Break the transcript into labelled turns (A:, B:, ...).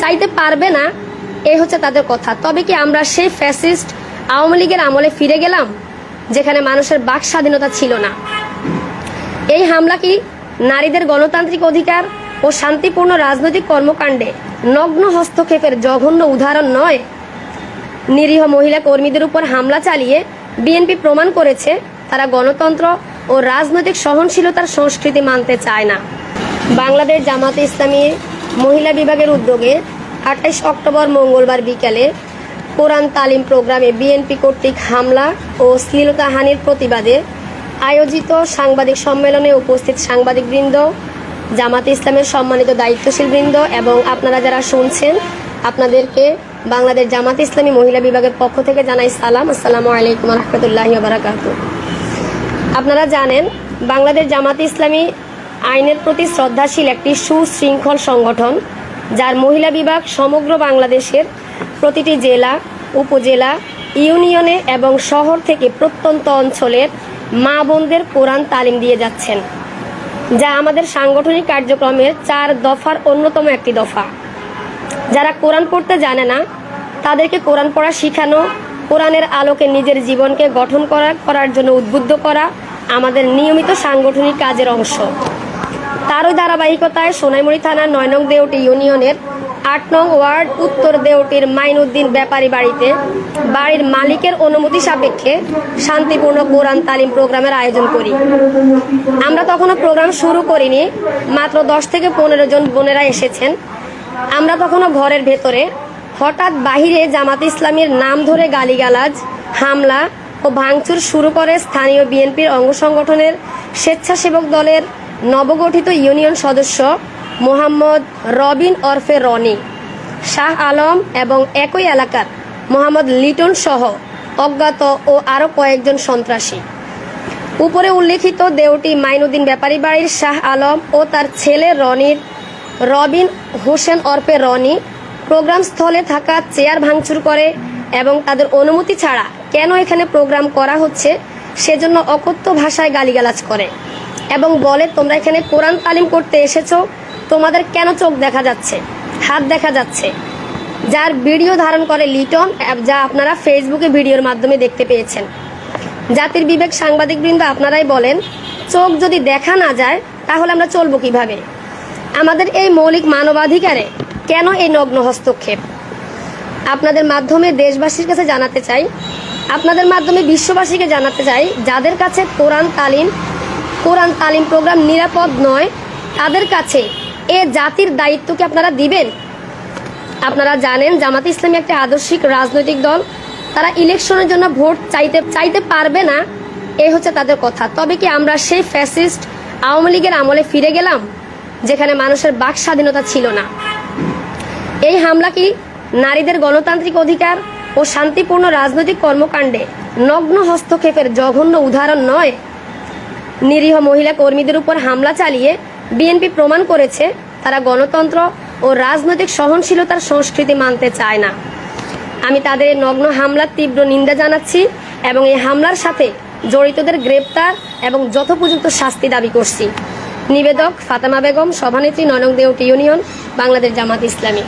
A: চাইতে পারবে না, এই হচ্ছে তাদের কথা। তবে কি আমরা সেই ফ্যাসিস্ট আওয়ামী লীগের আমলে ফিরে গেলাম, যেখানে মানুষের বাক স্বাধীনতা ছিল না? এই হামলা কি নারীদের গণতান্ত্রিক অধিকার ও শান্তিপূর্ণ রাজনৈতিক কর্মকাণ্ডে নগ্ন হস্তক্ষেপের জঘন্য উদাহরণ নয়? নিরীহ মহিলা কর্মীদের উপর হামলা চালিয়ে বিএনপি প্রমাণ করেছে, তারা গণতন্ত্র ও রাজনৈতিক সহনশীলতার সংস্কৃতি মানতে চায় না। বাংলাদেশ জামাতে ইসলামী মহিলা বিভাগের উদ্যোগে আঠাইশ অক্টোবর মঙ্গলবার বিকেলে কোরআন তালিম প্রোগ্রামে বিএনপি কর্তৃক হামলা ও শ্লীলতাহানির প্রতিবাদে আয়োজিত সাংবাদিক সম্মেলনে উপস্থিত সাংবাদিকবৃন্দ, জামাত ইসলামের সম্মানিত দায়িত্বশীল বৃন্দ এবং আপনারা যারা শুনছেন, আপনাদেরকে বাংলাদেশ জামাত ইসলামী মহিলা বিভাগের পক্ষ থেকে জানাই সালাম। আসসালামু আলাইকুম রহমতুল্লাহ আপনারা জানেন, বাংলাদেশ জামাত ইসলামী আইনের প্রতি শ্রদ্ধাশীল একটি সুশৃঙ্খল সংগঠন, যার মহিলা বিভাগ সমগ্র বাংলাদেশের প্রতিটি জেলা, উপজেলা, ইউনিয়নে এবং শহর থেকে প্রত্যন্ত অঞ্চলের মা বোনদের কোরআন তালিম দিয়ে যাচ্ছেন, যা আমাদের সাংগঠনিক কার্যক্রমের চার দফার অন্যতম একটি দফা। যারা কোরআন পড়তে জানে না, তাদেরকে কোরআন পড়া শেখানো, কোরআনের আলোকে নিজের জীবনকে গঠন করা, করার জন্য উদ্বুদ্ধ করা আমাদের নিয়মিত সাংগঠনিক কাজের অংশ। তারই ধারাবাহিকতায় সোনাইমুড়ি থানার নয় নং দেওটি ইউনিয়নের আট নং ওয়ার্ড উত্তর দেওটির মাইনুদ্দিন ব্যাপারী বাড়িতে বাড়ির মালিকের অনুমতি সাপেক্ষে শান্তিপূর্ণ কোরআন তালিম প্রোগ্রামের আয়োজন করি। আমরা তখনও প্রোগ্রাম শুরু করিনি, মাত্র দশ থেকে পনেরো জন বোনেরা এসেছেন। আমরা তখনও ঘরের ভেতরে হঠাৎ বাহিরে জামাত ইসলামের নাম ধরে গালিগালাজ, হামলা ও ভাঙচুর শুরু করে স্থানীয় বিএনপির অঙ্গ সংগঠনের স্বেচ্ছাসেবক দলের নবগঠিত ইউনিয়ন সদস্য মোহাম্মদ রবিন ওরফে রনি, শাহ আলম এবং একই এলাকার মোহাম্মদ লিটন সহ অজ্ঞাত ও আরও কয়েকজন সন্ত্রাসী। উপরে উল্লেখিত দেওটি মাইনুদ্দিন ব্যাপারী বাড়ির শাহ আলম ও তার ছেলে রনির রবিন হোসেন অর্পে রনি প্রোগ্রাম স্থলে থাকা চেয়ার ভাঙচুর করে এবং তাদের অনুমতি ছাড়া কেন এখানে প্রোগ্রাম করা হচ্ছে সেজন্য অকথ্য ভাষায় গালিগালাজ করে। এবং বলে, তোমরা এখানে কোরআন তালিম করতে এসেছ, তোমাদের কেন চোখ দেখা যাচ্ছে, হাত দেখা যাচ্ছে? যার ভিডিও ধারণ করে লিটন, যা আপনারা ফেসবুকে ভিডিওর মাধ্যমে দেখতে পেয়েছেন। জাতির বিবেক সাংবাদিকবৃন্দ আপনারাই বলেন, চোখ যদি দেখা না যায়, তাহলে আমরা চলবো কীভাবে? আমাদের এই মৌলিক মানবাধিকারে কেন এই নগ্ন হস্তক্ষেপ? আপনাদের মাধ্যমে দেশবাসীর কাছে জানাতে চাই, আপনাদের মাধ্যমে বিশ্ববাসীকে জানাতে চাই, যাদের কাছে কোরআন তালিম কোরআন তালিম প্রোগ্রাম নিরাপদ নয়, তাদের কাছে এ জাতির দায়িত্বকে আপনারা দিবেন? আপনারা জানেন জামাত ইসলামী একটি আদর্শিক রাজনৈতিক দল। তারা ইলেকশনের জন্য ভোট চাইতে চাইতে পারবে না, এ হচ্ছে তাদের কথা। তবে কি আমরা সেই ফ্যাসিস্ট আওয়ামী লীগের আমলে ফিরে গেলাম, যেখানে মানুষের বাক স্বাধীনতা ছিল না? এই হামলা কি নারীদের গণতান্ত্রিক অধিকার ও শান্তিপূর্ণ রাজনৈতিক কর্মকাণ্ডে নগ্ন হস্তক্ষেপের জঘন্য উদাহরণ নয়? নিরীহ মহিলা কর্মীদের উপর হামলা চালিয়ে বিএনপি প্রমাণ করেছে, তারা গণতন্ত্র ও রাজনৈতিক সহনশীলতার সংস্কৃতি মানতে চায় না। আমি তাদের নগ্ন হামলার তীব্র নিন্দা জানাচ্ছি এবং এই হামলার সাথে জড়িতদের গ্রেপ্তার এবং যথোপযুক্ত শাস্তি দাবি করছি। নিবেদক ফাতেমা বেগম, সভানেত্রী দেউটি ইউনিয়ন, বাংলাদেশ জামাত ইসলামী।